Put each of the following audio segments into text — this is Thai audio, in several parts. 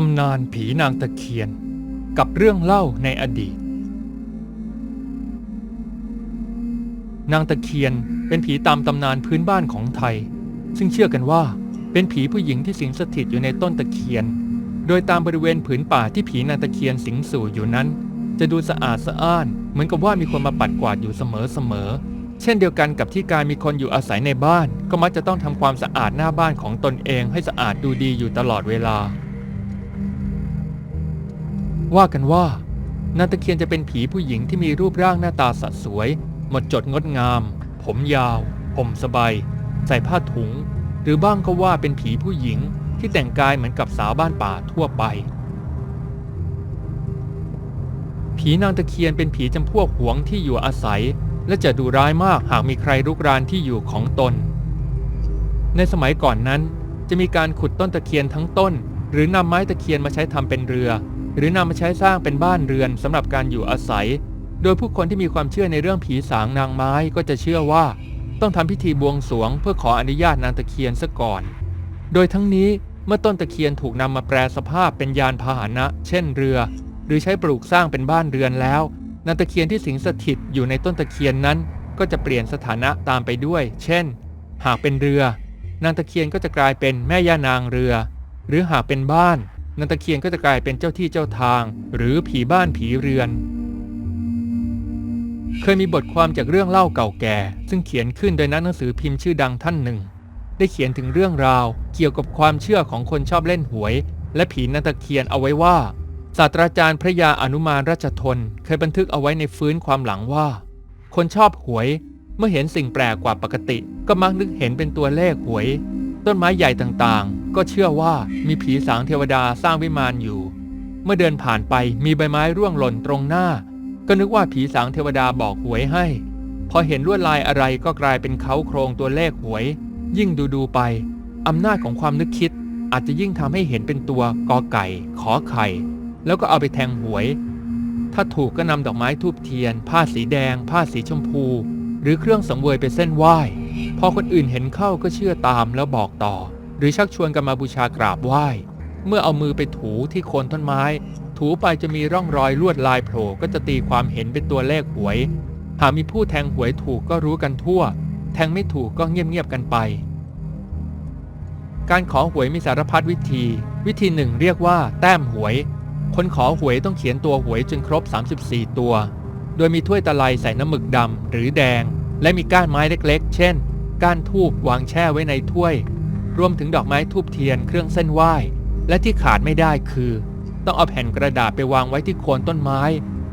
ตำนานผีนางตะเคียน กับเรื่องเล่าในอดีต นางตะเคียนเป็นผีตามตำนานพื้นบ้านของไทย ซึ่งเชื่อกันว่าเป็นผีผู้หญิงที่สิงสถิตอยู่ในต้นตะเคียน โดยตามบริเวณผืนป่าที่ผีนางตะเคียนสิงสู่อยู่นั้น จะดูสะอาดสะอ้าน เหมือนกับว่ามีคนมาปัดกวาดอยู่เสมอๆเช่นเดียวกันกับที่การมีคนอยู่อาศัยในบ้าน ก็มักจะต้องทำความสะอาดหน้าบ้านของตนเองให้สะอาดดูดีอยู่ตลอดเวลา ว่ากันว่านางตะเคียนจะเป็นผีผู้หญิงที่มีรูปร่างหน้าตาสัดสวย หมดจดงดงาม ผมยาวผมสบายใส่ผ้าถุง หรือบ้างก็ว่าเป็นผีผู้หญิงที่แต่งกายเหมือนกับสาวบ้านป่าทั่วไป ผีนางตะเคียนเป็นผีจำพวกหวงที่อยู่อาศัย และจะดูร้ายมากหากมีใครรุกรานที่อยู่ของตน ในสมัยก่อนนั้นจะมีการขุดต้นตะเคียนทั้งต้น หรือนำไม้ตะเคียนมาใช้ทำเป็นเรือ หรือนำมาใช้สร้างเป็นบ้านเรือนสำหรับการอยู่อาศัย โดยผู้คนที่มีความเชื่อในเรื่องผีสางนางไม้ก็จะเชื่อว่า ต้องทำพิธีบวงสรวง เพื่อขออนุญาตนางตะเคียนซะก่อน โดยทั้งนี้เมื่อต้นตะเคียนถูกนำมาแปลสภาพเป็นยานพาหนะ เช่นเรือ หรือใช้ปลูกสร้างเป็นบ้านเรือนแล้วนางตะเคียนที่สิงสถิตอยู่ในต้นตะเคียนนั้น ก็จะเปลี่ยนสถานะตามไปด้วย เช่น หากเป็นเรือนางตะเคียนก็จะกลายเป็นแม่ย่านางเรือ หรือหากเป็นบ้าน นางตะเคียนก็จะกลายเป็นเจ้าที่เจ้าทาง หรือผีบ้านผีเรือน เคยมีบทความจากเรื่องเล่าเก่าแก่ ซึ่งเขียนขึ้นโดยนักหนังสือพิมพ์ชื่อดังท่านหนึ่ง ได้เขียนถึงเรื่องราว เกี่ยวกับความเชื่อของคนชอบเล่นหวย และผีนางตะเคียนเอาไว้ว่าศาสตราจารย์พระยาอนุมานราชทน เคยบันทึกเอาไว้ในฟื้นความหลังว่า คนชอบหวยเมื่อเห็นสิ่งแปลกกว่าปกติ ก็มักนึกเห็นเป็นตัวเลขหวย ต้นไม้ใหญ่ต่างๆ ก็เชื่อว่ามีผีสางเทวดาสร้างวิมานอยู่ เมื่อเดินผ่านไปมีใบไม้ร่วงหล่นตรงหน้า ก็นึกว่าผีสางเทวดาบอกหวยให้ พอเห็นลวดลายอะไรก็กลายเป็นเขาโครงตัวเลขหวย ยิ่งดูดูๆไปอำนาจของความนึกคิด อาจจะยิ่งทำให้เห็นเป็นตัวกอไก่ ขอไข่ แล้วก็เอาไปแทงหวย ถ้าถูกก็นำดอกไม้ทูบเทียน ผ้าสีแดง ผ้าสีชมพู หรือเครื่องสังเวยไปเส้นไหว้ พอคนอื่นเห็นเข้าก็เชื่อตามแล้วบอกต่อ หรือชักชวนกันมาบูชากราบไหว้ เมื่อเอามือไปถูที่โคนต้นไม้ ถูไปจะมีร่องรอยลวดลายโผล่ก็จะตีความเห็นเป็นตัวเลขหวย หากมีผู้แทงหวยถูกก็รู้กันทั่ว แทงไม่ถูกก็เงียบๆกันไป การขอหวยมีสารพัดวิธี วิธีหนึ่งเรียกว่าแต้มหวย คนขอหวยต้องเขียนตัวหวยจนครบ 34 ตัว โดยมีถ้วยตะไลใส่น้ำหมึกดำหรือแดง และมีก้านไม้เล็กๆ เช่น ก้านทูบวางแช่ไว้ในถ้วย รวมถึงดอกไม้ทูบเทียนเครื่องเส้นไหว้ และที่ขาดไม่ได้คือ ต้องเอาแผ่นกระดาษไปวางไว้ที่โคนต้นไม้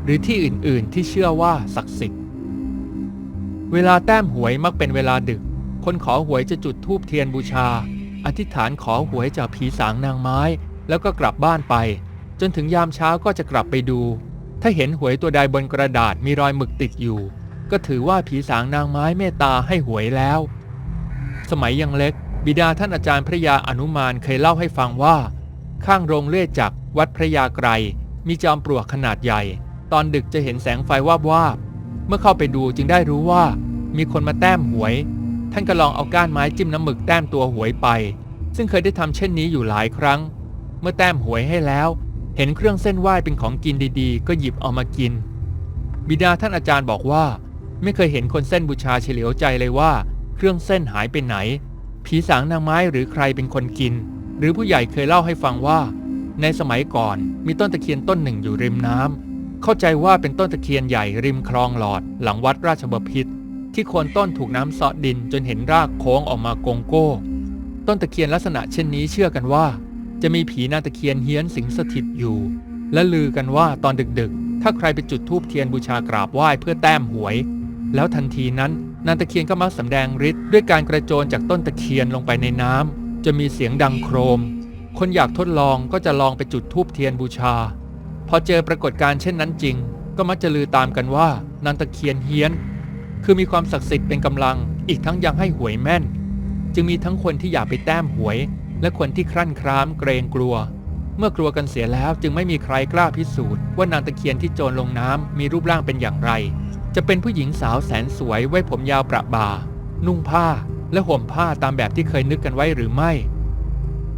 หรือที่อื่นๆ ที่เชื่อว่าศักดิ์สิทธิ์ เวลาแต้มหวยมักเป็นเวลาดึก คนขอหวยจะจุดธูปเทียนบูชา อธิษฐานขอหวยจากผีสางนางไม้ แล้วก็กลับบ้านไป จนถึงยามเช้าก็จะกลับไปดู ถ้าเห็นหวยตัวใดบนกระดาษมีรอยหมึกติดอยู่ ก็ถือว่าผีสางนางไม้เมตตาให้หวยแล้ว สมัยยังเล็ก บิดาท่านอาจารย์พระยาอนุมานเคยเล่าให้ฟังว่า ข้างโรงเลื่อยจักรวัดพระยาไกรมีจอมปลวกขนาดใหญ่ ตอนดึกจะเห็นแสงไฟวาบวาบเมื่อเข้าไปดูจึงได้รู้ว่า มีคนมาแต้มหวย ท่านก็ลองเอาก้านไม้จิ้มน้ำหมึกแต้มตัวหวยไป ซึ่งเคยได้ทำเช่นนี้อยู่หลายครั้ง เมื่อแต้มหวยให้แล้ว เห็นเครื่องเส้นไหว้เป็นของกินดีๆ ก็หยิบเอามากิน บิดาท่านอาจารย์บอกว่า ไม่เคยเห็นคนเส้นบูชาเฉลียวใจเลยว่า เครื่องเส้นหายไปไหน ผีสางนางไม้หรือใครเป็นคนกิน หรือผู้ใหญ่เคยเล่าให้ฟังว่า ในสมัยก่อนมีต้นตะเคียนต้นหนึ่งอยู่ริมน้ำเข้าใจว่าเป็นต้นตะเคียนใหญ่ริมคลองหลอด หลังวัดราชบพิตรที่โคนต้นถูกน้ำเซาะดินจนเห็นรากโค้งออกมาโกงโก้ ต้นตะเคียนลักษณะเช่นนี้เชื่อกันว่า จะมีผีนาตะเคียนเฮี้ยนสิงสถิตอยู่ และลือกันว่าตอนดึกๆ ถ้าใครไปจุดธูปเทียนบูชากราบไหว้เพื่อแต้มหวย แล้วทันทีนั้นนางตะเคียนก็มักสำแดงฤทธิ์ด้วยการกระโจนจากต้นตะเคียนลงไปในน้ำจะมีเสียงดังโครม คนอยากทดลองก็จะลองไปจุดธูปเทียนบูชา พอเจอปรากฏการณ์เช่นนั้นจริง ก็มักจะลือตามกันว่านางตะเคียนเฮี้ยน คือมีความศักดิ์สิทธิ์เป็นกำลัง อีกทั้งยังให้หวยแม่น จึงมีทั้งคนที่อยากไปแต้มหวย และคนที่ครั่นคร้ามเกรงกลัว เมื่อกลัวกันเสียแล้วจึงไม่มีใครกล้าพิสูจน์ว่านางตะเคียนที่โจรลงน้ำมีรูปร่างเป็นอย่างไร จะเป็นผู้หญิงสาวแสนสวยไว้ผมยาวประบา นุ่งผ้าและห่มผ้าตามแบบที่เคยนึกกันไว้หรือไม่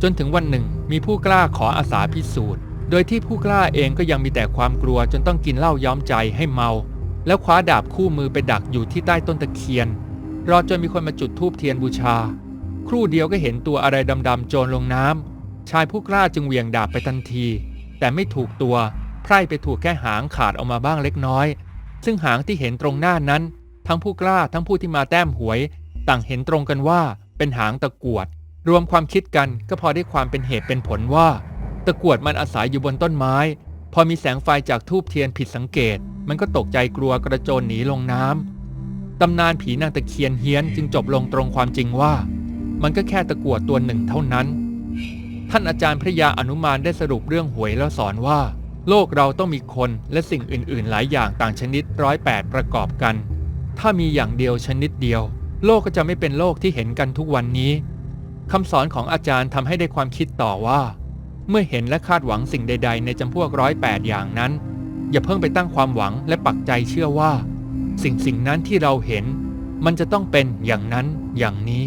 จนถึงวันหนึ่งมีผู้กล้าขออาสาพิสูจน์ โดยที่ผู้กล้าเองก็ยังมีแต่ความกลัวจนต้องกินเหล้าย้อมใจให้เมา แล้วคว้าดาบคู่มือไปดักอยู่ที่ใต้ต้นตะเคียน รอจนมีคนมาจุดธูปเทียนบูชา ครู่เดียวก็เห็นตัวอะไรดำๆโจรลงน้ำชายผู้กล้าจึงเหวี่ยงดาบไปทันที แต่ไม่ถูกตัวไพร่ไปถูกแค่หางขาดออกมาบ้างเล็กน้อย ซึ่งหางที่เห็นตรงหน้านั้น ทั้งผู้กล้าทั้งผู้ที่มาแต้มหวย ต่างเห็นตรงกันว่าเป็นหางตะกวด รวมความคิดกันก็พอได้ความเป็นเหตุเป็นผลว่า ตะกวดมันอาศัยอยู่บนต้นไม้ พอมีแสงไฟจากทูบเทียนผิดสังเกต มันก็ตกใจกลัวกระโจนหนีลงน้ำตำนานผีนางตะเคียนเฮี้ยนจึงจบลงตรงความจริงว่า มันก็แค่ตะกวดตัวหนึ่งเท่านั้น ท่านอาจารย์พระยาอนุมานได้สรุปเรื่องหวยแล้วสอนว่า โลกเราต้องมีคนและสิ่งอื่น ๆ หลายอย่างต่างชนิดร้อยแปดประกอบกัน ถ้ามีอย่างเดียวชนิดเดียว โลกก็จะไม่เป็นโลกที่เห็นกันทุกวันนี้คำสอนของอาจารย์ทำให้ได้ความคิดต่อว่า เมื่อเห็นและคาดหวังสิ่งใด ๆ ในจำพวกร้อยแปดอย่างนั้น อย่าเพิ่งไปตั้งความหวังและปักใจเชื่อว่า สิ่งสิ่งนั้นที่เราเห็น มันจะต้องเป็นอย่างนั้นอย่างนี้